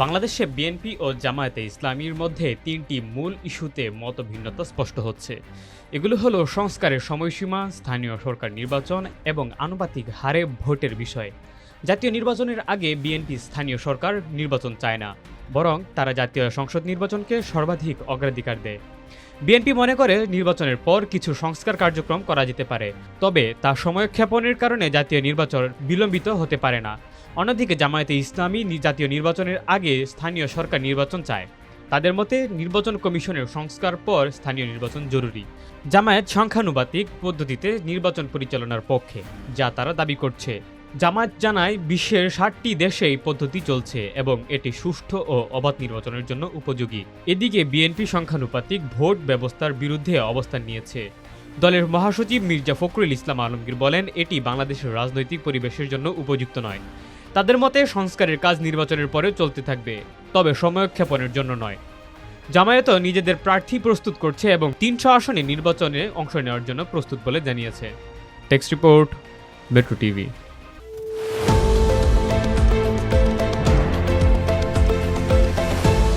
বাংলাদেশে বিএনপি ও জামায়াতে ইসলামীর মধ্যে তিনটি মূল ইস্যুতে মতভিন্নতা স্পষ্ট হচ্ছে। এগুলো হলো সংস্কারের সময়সীমা, স্থানীয় সরকার নির্বাচন এবং আনুপাতিক হারে ভোটের বিষয়ে। জাতীয় নির্বাচনের আগে বিএনপি স্থানীয় সরকার নির্বাচন চায় না, বরং তারা জাতীয় সংসদ নির্বাচনকে সর্বাধিক অগ্রাধিকার দেয়। বিএনপি মনে করে নির্বাচনের পর কিছু সংস্কার কার্যক্রম করা যেতে পারে, তবে তা সময়ক্ষেপণের কারণে জাতীয় নির্বাচন বিলম্বিত হতে পারে না। অন্যদিকে জামায়াতে ইসলামী জাতীয় নির্বাচনের আগে স্থানীয় সরকার নির্বাচন চায়। তাদের মতে নির্বাচন কমিশনের সংস্কার পর স্থানীয় নির্বাচন জরুরি। জামায়াত সংখ্যানুপাতিক পদ্ধতিতে নির্বাচন পরিচালনার পক্ষে, যা তারা দাবি করছে। জামায়াত জানায়, বিশ্বের ষাটটি দেশে এই পদ্ধতি চলছে এবং এটি সুষ্ঠু ও অবাধ নির্বাচনের জন্য উপযোগী। এদিকে বিএনপি সংখ্যানুপাতিক ভোট ব্যবস্থার বিরুদ্ধে অবস্থান নিয়েছে। দলের মহাসচিব মির্জা ফখরুল ইসলাম আলমগীর বলেন, এটি বাংলাদেশের রাজনৈতিক পরিবেশের জন্য উপযুক্ত নয়। তাদের মতে, সংস্কারের কাজ নির্বাচনের পরে চলতে থাকবে, তবে সময়ক্ষেপণের জন্য নয়। জামায়াতও নিজেদের প্রার্থী প্রস্তুত করছে এবং তিনশো আসনে নির্বাচনে অংশ নেওয়ার জন্য প্রস্তুত বলে জানিয়েছে। Text report metro TV